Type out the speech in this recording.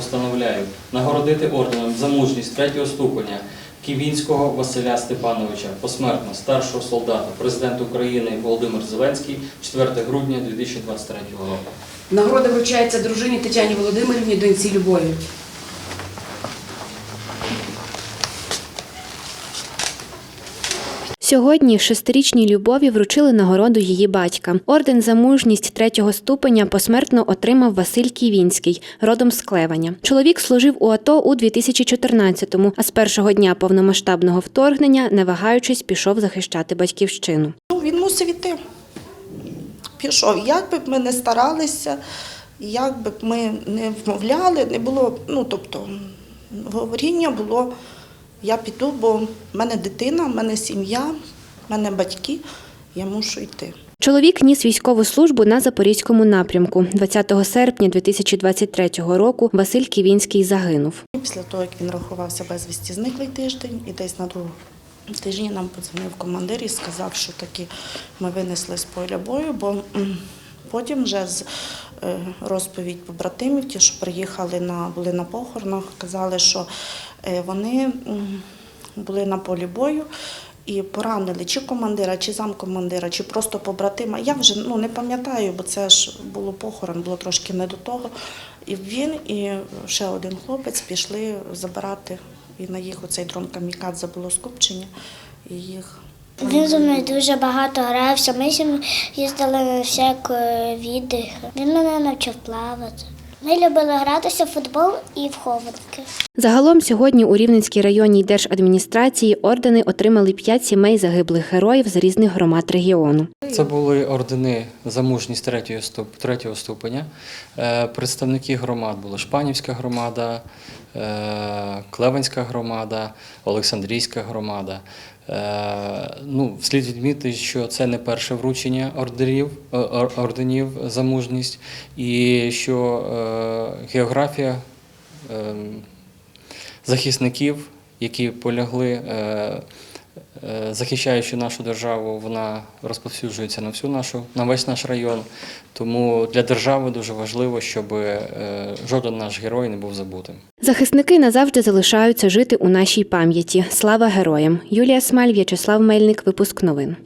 постановляю нагородити орденом за мужність третього ступеня Ківінського Василя Степановича посмертно старшого солдата, президент України Володимир Зеленський 4 грудня 2023 року. Нагорода вручається дружині Тетяні Володимирівні, доньці Любові. Сьогодні шестирічній Любові вручили нагороду її батька. Орден за мужність третього ступеня посмертно отримав Василь Ківінський, родом з Клеваня. Чоловік служив у АТО у 2014-му, а з першого дня повномасштабного вторгнення, не вагаючись, пішов захищати батьківщину. Ну, він мусив іти. Пішов. Як би б ми не старалися, як би ми не вмовляли, не було, ну тобто, говоріння було, я піду, бо в мене дитина, в мене сім'я, в мене батьки, я мушу йти. Чоловік ніс військову службу на запорізькому напрямку. 20 серпня 2023 року Василь Ківінський загинув. Після того, як він рахувався безвісті зниклий тиждень, і десь на другому тижні нам подзвонив командир і сказав, що таки ми винесли з поля бою, бо потім вже з е, розповідь побратимів, ті, що приїхали на були на похоронах, казали, що е, вони були на полі бою. І поранили чи командира, чи замкомандира, чи просто побратима. Я вже ну, не пам'ятаю, бо це ж було похорон, було трошки не до того. І він і ще один хлопець пішли забирати, і на їх оцей дрон камікадзе було скупчення, і їх Він зі мною дуже багато грався. Ми з ним їздили на всякі віди. Він мене навчив плавати. Ми любили гратися в футбол і в хованки. Загалом сьогодні у Рівненській районній держадміністрації ордени отримали п'ять сімей загиблих героїв з різних громад регіону. Це були ордени за мужність третього, ступ, третього ступеня. Е, Представники громад були Шпанівська громада, е, Клевенська громада, Олександрійська громада. Е, Ну, слід відмітити, що це не перше вручення ордерів, е, орденів за мужність, і що е, географія е, захисників, які полягли, захищаючи нашу державу, вона розповсюджується на всю нашу, на весь наш район. Тому для держави дуже важливо, щоб е, жоден наш герой не був забутим. Захисники назавжди залишаються жити у нашій пам'яті. Слава героям! Юлія Смаль, В'ячеслав Мельник. Випуск новин.